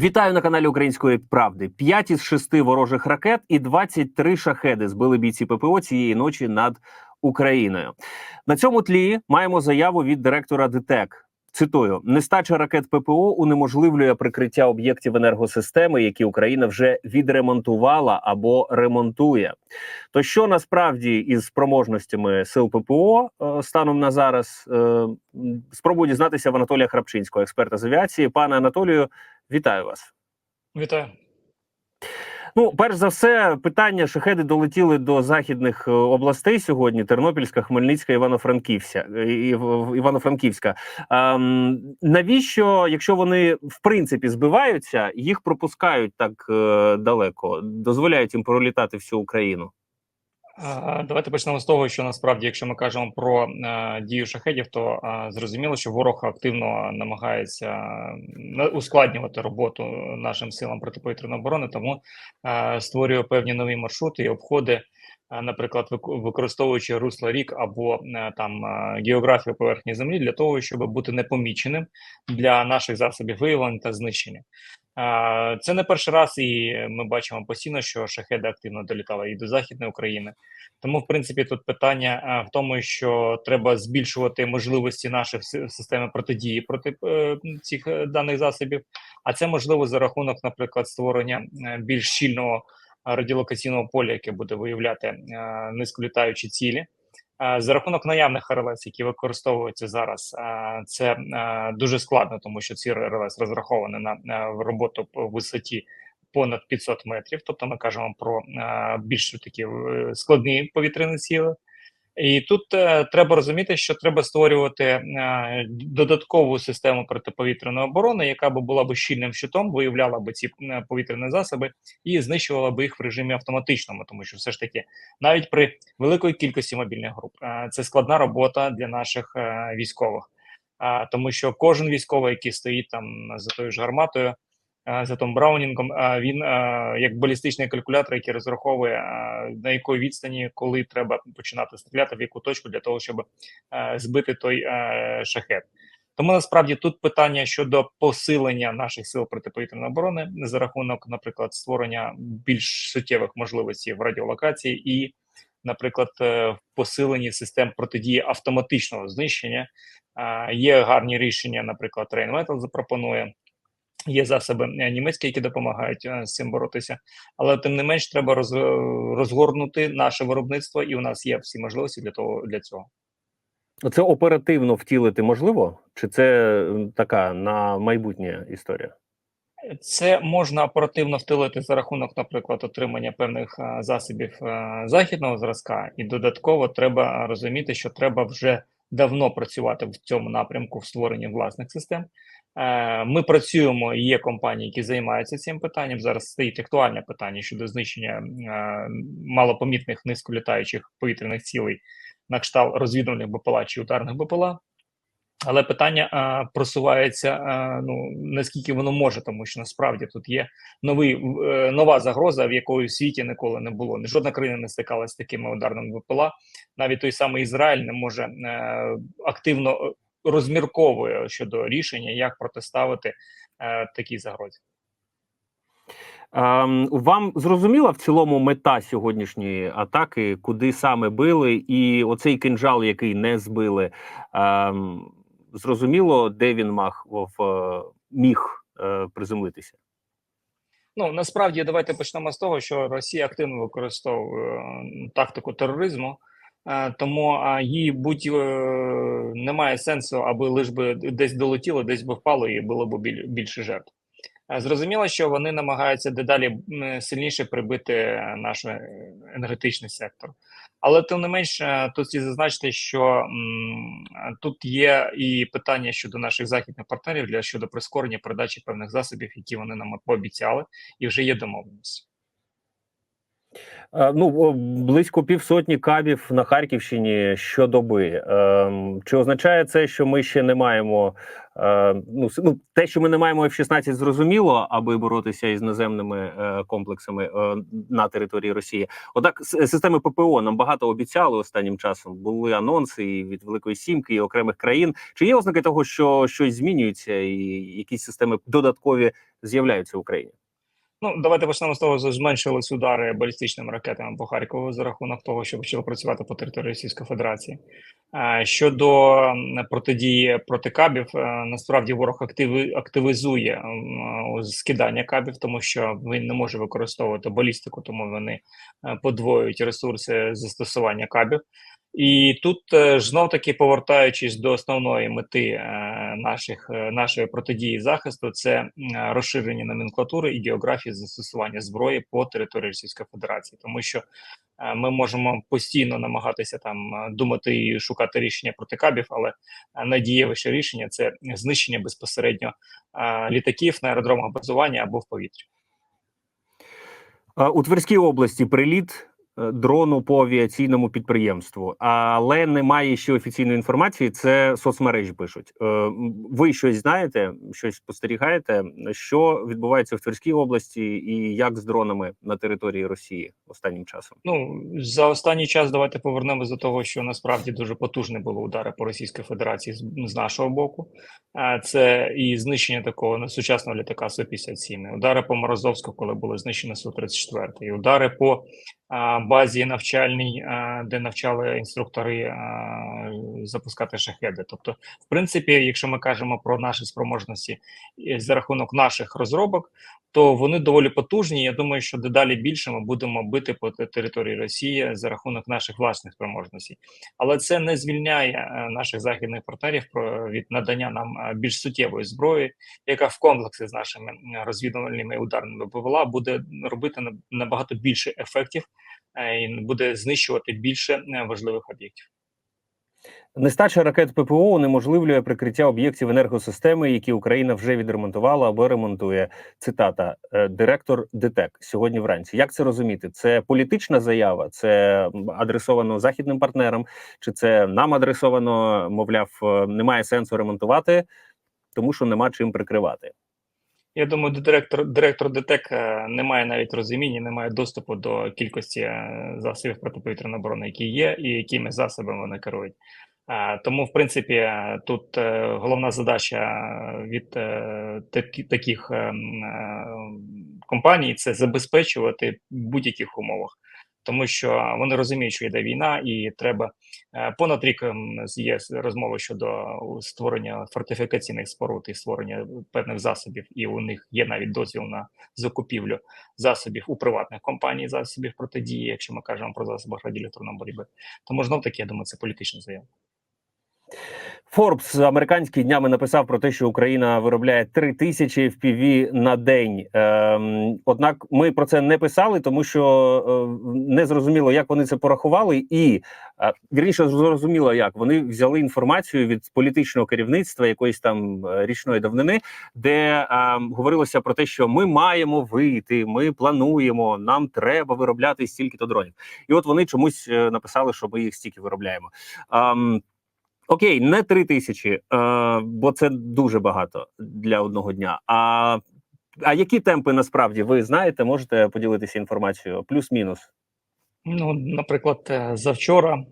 Вітаю на каналі Української Правди. П'ять із шести ворожих ракет і 23 шахеди збили бійці ППО цієї ночі над Україною. На цьому тлі маємо заяву від директора ДТЕК. Цитую: нестача ракет ППО унеможливлює прикриття об'єктів енергосистеми, які Україна вже відремонтувала або ремонтує. То що насправді із спроможностями сил ППО е, станом на зараз е, спробую дізнатися в Анатолія Храпчинського, експерта з авіації. Пане Анатолію, вітаю вас. Вітаю. Ну, перш за все, питання шахеди долетіли до західних е, областей сьогодні: Тернопільська, Хмельницька, Івано-Франківська. е, Івано-Франківська. Ем, навіщо, якщо вони в принципі збиваються, їх пропускають так е, далеко, дозволяють їм пролітати всю Україну? Давайте почнемо з того, що насправді, якщо ми кажемо про е, дію шахедів, то е, зрозуміло, що ворог активно намагається е, ускладнювати роботу нашим силам протиповітряної оборони, тому створює певні нові маршрути і обходи, наприклад, використовуючи русло рік або е, там е, географію поверхні землі для того, щоб бути непоміченим для наших засобів виявлення та знищення. Це не перший раз, і ми бачимо постійно, що шахеди активно долітали і до Західної України. Тому, в принципі, тут питання в тому, що треба збільшувати можливості наших си- системи протидії проти е, цих е, даних засобів. А це можливо за рахунок, наприклад, створення е, більш щільного радіолокаційного поля, яке буде виявляти е, низьколітаючі цілі. Е, За рахунок наявних РЛС, які використовуються зараз, е, це дуже складно, тому що ці РЛС розраховані на роботу по висоті понад 500 метрів. Тобто ми кажемо про більш такі складні повітряні ціли. І тут е, треба розуміти, що треба створювати е, додаткову систему протиповітряної оборони, яка би була б щільним щитом, виявляла б ці е, повітряні засоби і знищувала б їх в режимі автоматичному, тому що все ж таки навіть при великої кількості мобільних груп е, це складна робота для наших е, військових, А, тому що кожен військовий, який стоїть там за тою ж гарматою, е, за том браунінгом, е, він е, як балістичний калькулятор, який розраховує е, на якої відстані, коли треба починати стріляти, в яку точку для того, щоб е, збити той е, шахет. Тому насправді тут питання щодо посилення наших сил протиповітряної оборони за рахунок, наприклад, створення більш суттєвих можливостей в радіолокації і, наприклад, е, в посиленні систем протидії автоматичного знищення. Е, Є гарні рішення, наприклад, Rheinmetall запропонує. Є засоби е, німецькі, які допомагають е, з цим боротися, але тим не менш треба роз, розгорнути наше виробництво, і у нас є всі можливості для того для цього. Це оперативно втілити можливо, чи це така на майбутнє історія? Це можна оперативно втілити за рахунок, наприклад, отримання певних е, засобів е, західного зразка, і додатково треба розуміти, що треба вже давно працювати в цьому напрямку в створенні власних систем. Е, Ми працюємо, є компанії, які займаються цим питанням. Зараз стоїть актуальне питання щодо знищення е, малопомітних низьколітаючих повітряних цілей на кшталт розвідувальних БПЛА чи ударних БПЛА. Але питання а, просувається а, ну наскільки воно може, тому що насправді тут є новий е, нова загроза, в якої в світі ніколи не було. Жодна країна не стикалася з такими ударними ВПЛА. Навіть той самий Ізраїль не може е, активно е, розмірковує щодо рішення, як протиставити е, такій загрозі. Ем, вам зрозуміла в цілому мета сьогоднішньої атаки, куди саме били, і оцей кинжал, який не збили, ем, зрозуміло, де він мав в, міг е, приземлитися? Ну насправді давайте почнемо з того, що Росія активно використовує е, тактику тероризму, е, тому а, їй будь е, немає сенсу, аби лиш би десь долетіло, десь би впало і було б біль, більше жертв. Е, Зрозуміло, що вони намагаються дедалі сильніше прибити наш е, енергетичний сектор. Але тим не менш, е, тут слід зазначити, що м, тут є і питання щодо наших західних партнерів для щодо прискорення передачі певних засобів, які вони нам пообіцяли, і вже є домовленості. Е, Ну, близько півсотні кабів на Харківщині щодоби. Ем, Чи означає це, що ми ще не маємо Е, ну, ну, те, що ми не маємо F-16, зрозуміло, аби боротися із наземними е, комплексами е, на території Росії. Однак системи ППО нам багато обіцяли останнім часом. Були анонси і від Великої Сімки і окремих країн. Чи є ознаки того, що щось змінюється, і якісь системи додаткові з'являються в Україні? Ну, давайте почнемо з того, що зменшились удари балістичними ракетами по Харкову за рахунок того, що почали працювати по території Російської Федерації. Е, Щодо протидії проти кабів, е, насправді ворог активізує скидання кабів, тому що він не може використовувати балістику, тому вони е, подвоюють ресурси застосування кабів. І тут е, знов таки повертаючись до основної мети е, наших е, нашої протидії захисту, це розширення номенклатури і географії застосування зброї по території Російської Федерації, тому що ми можемо постійно намагатися там думати і шукати рішення проти кабів, але найдієвіше рішення це знищення безпосередньо літаків на аеродромах базування або в повітрі. У Тверській області приліт дрону по авіаційному підприємству, але немає ще офіційної інформації. Це соцмережі пишуть. Е, Ви щось знаєте, щось спостерігаєте, що відбувається в Тверській області, і як з дронами на території Росії останнім часом? Ну за останній час давайте повернемось до того, що насправді дуже потужні були удари по Російській Федерації з, нашого боку. А це і знищення такого сучасного літака су 57 і удари по Морозовську, коли було знищено су 34 і удари по базі навчальній, де навчали інструктори запускати шахеди. Тобто, в принципі, якщо ми кажемо про наші спроможності е, за рахунок наших розробок, то вони доволі потужні. Я думаю, що дедалі більше ми будемо бити по території Росії за рахунок наших власних спроможностей, але це не звільняє е, наших західних партнерів від надання нам е, більш суттєвої зброї, яка в комплексі з нашими розвідувальними ударними БПЛА буде робити на- набагато більше ефектів буде знищувати більше е, важливих об'єктів. Нестача ракет ППО унеможливлює прикриття об'єктів енергосистеми, які Україна вже відремонтувала або ремонтує. Цитата е, директор ДТЕК сьогодні вранці. Як це розуміти? Це політична заява, це адресовано західним партнерам, чи це нам адресовано? Мовляв, е, немає сенсу ремонтувати, тому що нема чим прикривати. Я думаю, директор директор ДТЕК е, не має навіть розуміння, не має доступу до кількості е, засобів протиповітряної оборони, які є, і якими засобами вони керують. Е, Тому, в принципі, тут головна задача від таких е, м, е, компаній це забезпечувати в будь-яких умовах. Тому що вони розуміють, що йде війна, і треба е, понад рік ем, є розмови щодо створення фортифікаційних споруд і створення певних засобів, і у них є навіть дозвіл на закупівлю засобів у приватних компаній, засобів протидії, якщо ми кажемо про засоби радіоелектронної боротьби. Тому знов таки, я думаю, це політична заява. Форбс американський днями написав про те, що Україна виробляє 3 тисячі FPV на день. Ем, однак ми про це не писали, тому що е, не зрозуміло, як вони це порахували, і е, зрозуміло, як вони взяли інформацію від політичного керівництва якоїсь там е, річної давнини, де ем, говорилося про те, що ми маємо вийти, ми плануємо, нам треба виробляти стільки то дронів. І от вони чомусь е, написали, що ми їх стільки виробляємо. Ем, Окей, не три тисячі, е, бо це дуже багато для одного дня. А, а які темпи насправді ви знаєте? Можете поділитися інформацією? Плюс-мінус. Ну, наприклад, е, завчора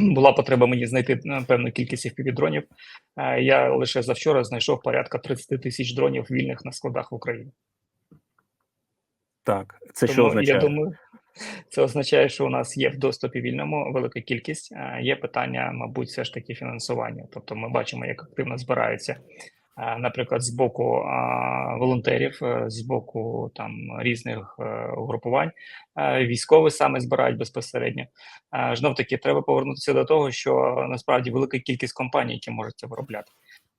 була потреба мені знайти е, певну кількість FPV-дронів. Я лише завчора знайшов порядка 30 тисяч дронів вільних на складах в Україні. Так, це що означає? Я думаю, це означає, що у нас є в доступі вільному велика кількість. Є питання, мабуть, все ж таки фінансування. Тобто, ми бачимо, як активно збираються, наприклад, з боку волонтерів, е, з боку там різних е, угрупувань. Військові саме збирають безпосередньо. Знов таки, треба повернутися до того, що насправді велика кількість компаній, які можуть це виробляти.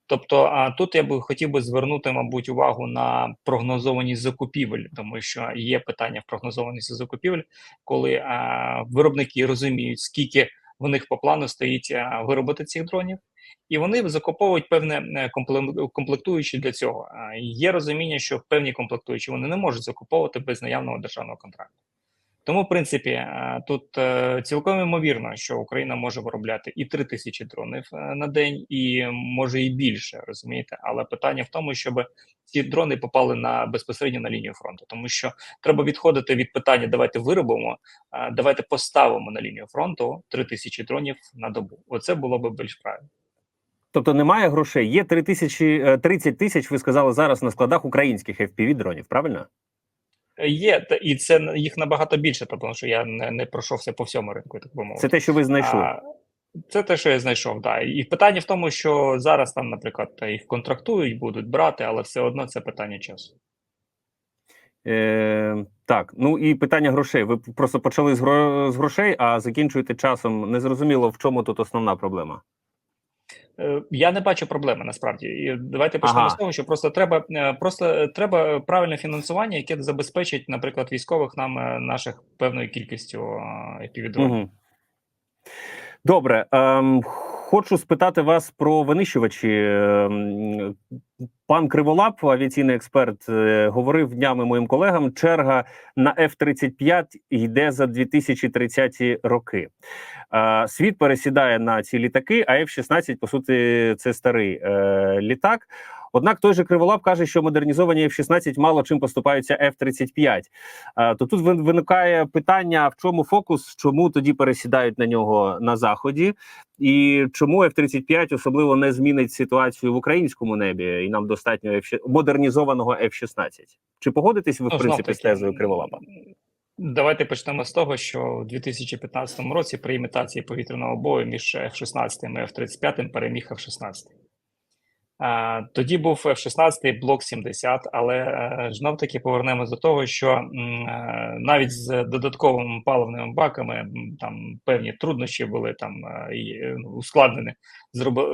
Тобто, а тут я би хотів би звернути, мабуть, увагу на прогнозованість закупівель, тому що є питання в прогнозованості закупівель, коли а, виробники розуміють, скільки в них по плану стоїть а, виробити цих дронів, і вони закуповують певне е, комплектуючі для цього. А, є розуміння, що певні комплектуючі вони не можуть закуповувати без наявного державного контракту. Тому, в принципі, е, тут е, цілком ймовірно, що Україна може виробляти і 3 тисячі дронів е, на день, і може і більше, розумієте. Але питання в тому, щоб ці дрони попали на безпосередньо на лінію фронту, тому що треба відходити від питання: давайте виробимо, давайте поставимо на лінію фронту 3 тисячі дронів на добу. Оце було би більш правильно. Тобто немає грошей. Є 3 тисячі, е, 30 тисяч, ви сказали зараз на складах українських FPV дронів, правильно? Є і це їх набагато більше, тому що я не, не пройшовся по всьому ринку, так би мовити. Це те, що ви знайшли. А, Це те, що я знайшов, да. І питання в тому, що зараз там, наприклад, їх контрактують, будуть брати, але все одно це питання часу. Е, так, ну і питання грошей. Ви просто почали з грошей, а закінчуєте часом. Незрозуміло, в чому тут основна проблема. Е, Я не бачу проблеми насправді. І давайте почнемо Ага. з того, що просто треба е, просто треба правильне фінансування, яке забезпечить, наприклад, військових нам е, наших певною кількістю. Угу. Добре. Ем, хочу спитати вас про винищувачі. Ем, Пан Криволап, авіаційний експерт, е, говорив днями моїм колегам. Черга на F-35 йде за 2030 роки. Е, Світ пересідає на ці літаки, а F-16, по суті, це старий е, літак. Однак той же Криволап каже, що модернізовані F-16 мало чим поступаються F-35. Е, То тут вин- виникає питання: в чому фокус, чому тоді пересідають на нього на заході, і чому F-35 особливо не змінить ситуацію в українському небі, і нам достатньо F- модернізованого F-16? Чи погодитесь ви в Ну, принципі з тезою Криволапа? Давайте почнемо з того, що у 2015 році при імітації повітряного бою між F-16 і F-35 переміг F-16. Тоді був F-16 блок 70, але е, знов таки повернемось до того, що е, навіть з додатковими паливними баками там певні труднощі були там е, і, ускладнені,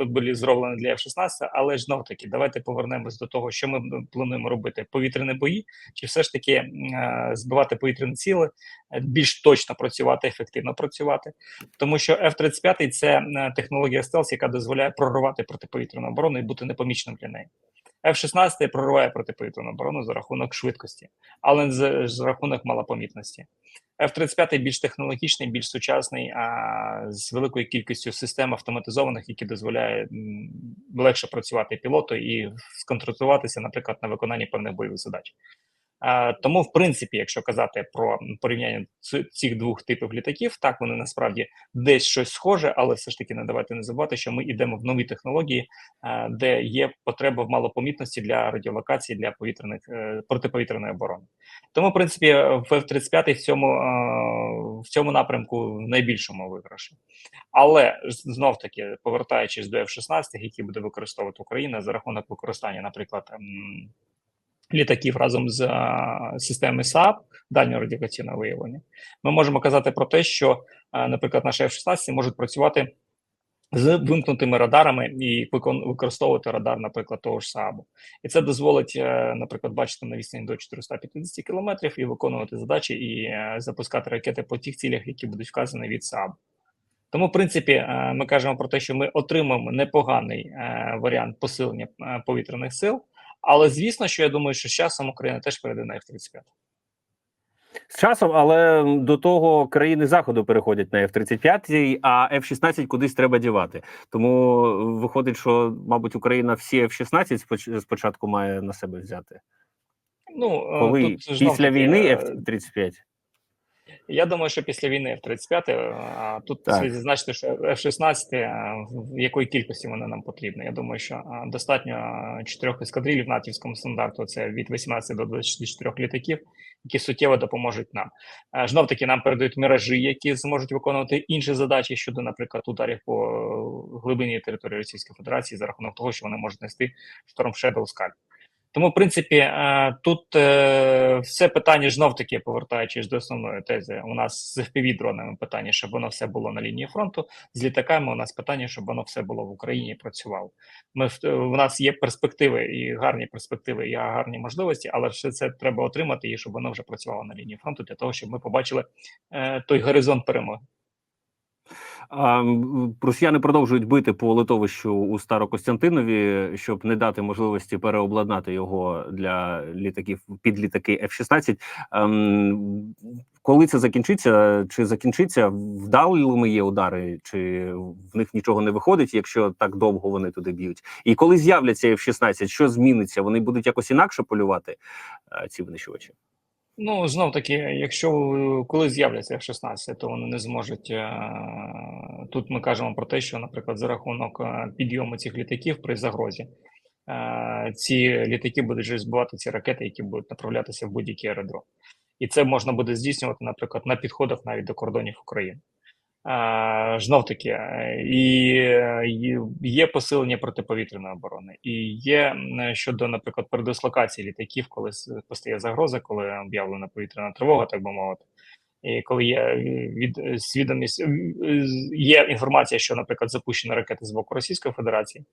були зроблені для F-16, але ж таки давайте повернемось до того, що ми плануємо робити: повітряні бої, чи все ж таки е, збивати повітряні ціли, е, більш точно працювати, ефективно працювати, тому що F-35 – це е, технологія стелс, яка дозволяє прорвати протиповітряну оборону і бути непомічним для неї. F-16 прориває протиповітряну оборону за рахунок швидкості, але не за, рахунок малопомітності. F-35 більш технологічний, більш сучасний, а з великою кількістю систем автоматизованих, які дозволяють легше працювати пілоту і сконцентруватися, наприклад, на виконанні певних бойових задач. Е, Тому, в принципі, якщо казати про порівняння цих двох типів літаків, так вони насправді десь щось схоже, але все ж таки не давайте не забувати, що ми йдемо в нові технології, е, де є потреба в малопомітності для радіолокації для повітряних е, протиповітряної оборони. Тому, в принципі, в F-35 в цьому в цьому напрямку в найбільшому виграші. Але знов таки повертаючись до F-16, які буде використовувати Україна за рахунок використання, наприклад. Літаків разом з системи САП дальнього радіолокаційного виявлення, ми можемо казати про те, що, наприклад, наші F-16 можуть працювати з вимкнутими радарами і використовувати радар, наприклад, того ж САБу. І це дозволить, е, наприклад, бачити на відстані до 450 кілометрів і виконувати задачі і е, запускати ракети по тих цілях, які будуть вказані від САБу. Тому, в принципі, е, ми кажемо про те, що ми отримаємо непоганий е, варіант посилення е, повітряних сил. Але звісно, що я думаю, що з часом Україна теж перейде на F-35. З часом, але до того країни заходу переходять на F-35, а F-16 кудись треба дівати. Тому виходить, що, мабуть, Україна всі F-16 спочатку має на себе взяти. Ну, е, Коли тут після війни е, F-35. Я думаю, що після війни F-35, е, а тут Так. слід зазначити, що F-16, е, в якої кількості вони нам потрібні. Я думаю, що е, достатньо е, чотирьох ескадрилів натівському стандарту, це від 18 до 24 літаків, які суттєво допоможуть нам. Знов таки нам передають міражі, які зможуть виконувати інші задачі щодо, наприклад, ударів по глибині території Російської Федерації за рахунок того, що вони можуть нести Storm Shadow Scalp. Тому, в принципі, е, тут е, все питання знов таки повертаючись до основної тези. У нас з fpv дронами питання, щоб воно все було на лінії фронту. З літаками у нас питання, щоб воно все було в Україні і працювало. Ми у нас є перспективи і гарні перспективи, і гарні можливості, але все це треба отримати і щоб воно вже працювало на лінії фронту для того, щоб ми побачили е, той горизонт перемоги. Росіяни продовжують бити по литовищу у Старокостянтинові, щоб не дати можливості переобладнати його для літаків під літаки F-16. Ем, коли це закінчиться? Чи закінчиться вдалими є удари, чи в них нічого не виходить, якщо так довго вони туди б'ють? І коли з'являться F-16, що зміниться? Вони будуть якось інакше полювати е, ці винищувачі? Ну, знов таки, якщо е, коли з'являться F-16, то вони не зможуть. е, Тут ми кажемо про те, що, наприклад, за рахунок е, підйому цих літаків при загрозі, ці літаки будуть вже збивати ці ракети, які будуть направлятися в будь-який аеродром. І це можна буде здійснювати, наприклад, на підходах навіть до кордонів України. Знов таки, е, і є посилення протиповітряної оборони, і є щодо, наприклад, передислокації літаків, коли постає загроза, коли об'явлена повітряна тривога, так би мовити. І коли є е, від е, свідомість, є інформація, що, наприклад, запущені ракети з боку Російської Федерації,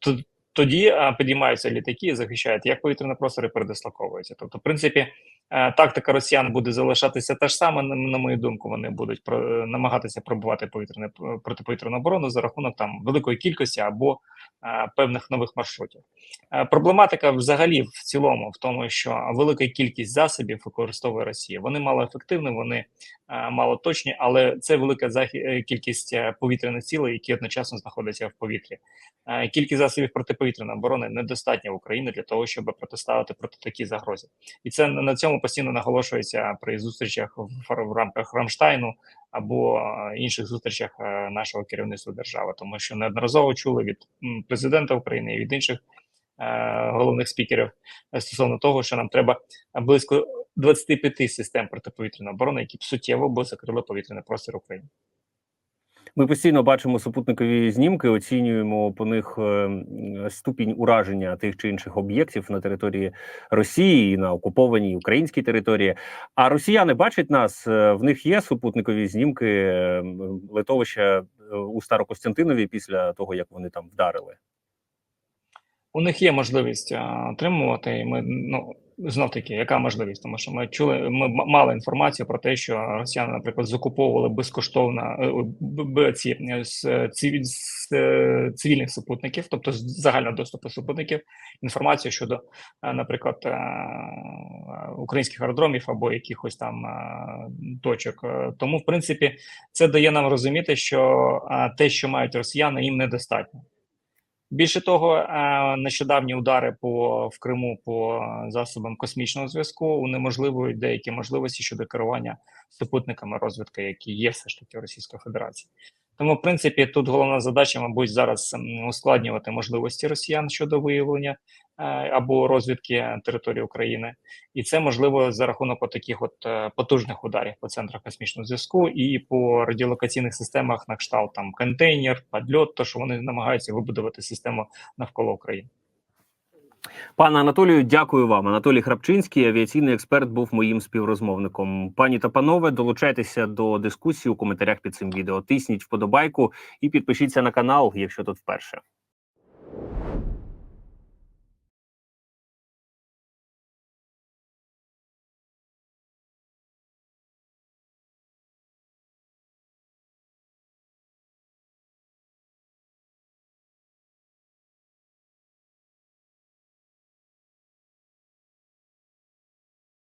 то тоді е, підіймаються літаки і захищають як повітряний простор і передислоковуються. Тобто, в принципі, е, тактика росіян буде залишатися та ж сама, на, мою думку, вони будуть про, намагатися пробувати повітряне протиповітряну оборону за рахунок там великої кількості або е, певних нових маршрутів. Е, Проблематика взагалі в цілому в тому, що велика кількість засобів використовує Росія. Вони малоефективні, вони е, малоточні, але це велика е, кількість е, повітряних цілей, які одночасно знаходяться в повітрі. Е, Кількість засобів протиповітряної оборони недостатня в Україні для того, щоб протиставити проти такі загрози. І це на цьому постійно наголошується при зустрічах в, рамках Рамштайну або е, інших зустрічах е, нашого керівництва держави, тому що неодноразово чули від президента України і від інших е, головних спікерів стосовно того, що нам треба близько 25 систем протиповітряної оборони, які б суттєво б закрили повітряний простір України. Ми постійно бачимо супутникові знімки, оцінюємо по них е, ступінь ураження тих чи інших об'єктів на території Росії і на окупованій українській території. А росіяни бачать нас. е, В них є супутникові знімки е, литовища у Старокостянтинові після того, як вони там вдарили. У них є можливість отримувати, ми ну знов таки, яка можливість? Тому що ми чули, ми мали інформацію про те, що росіяни, наприклад, закуповували безкоштовно е, ці е, з е, цивільних супутників, тобто з загального доступу супутників, інформацію щодо, наприклад, українських аеродромів або якихось там точок. Тому, в принципі, це дає нам розуміти, що те, що мають росіяни, їм недостатньо. Більше того, е, нещодавні удари по в Криму по засобам космічного зв'язку унеможливують деякі можливості щодо керування супутниками розвідки, які є все ж таки в Російської Федерації. Тому, в принципі, тут головна задача, мабуть, зараз ускладнювати можливості росіян щодо виявлення е, або розвідки території України, і це можливо за рахунок таких от е, потужних ударів по центрах космічного зв'язку і по радіолокаційних системах на кшталт там контейнер, падльот, то що вони намагаються вибудувати систему навколо України. Пане Анатолію, дякую вам. Анатолій Храпчинський, авіаційний експерт, був моїм співрозмовником. Пані та панове, долучайтеся до дискусії у коментарях під цим відео. Тисніть вподобайку і підпишіться на канал, якщо тут вперше.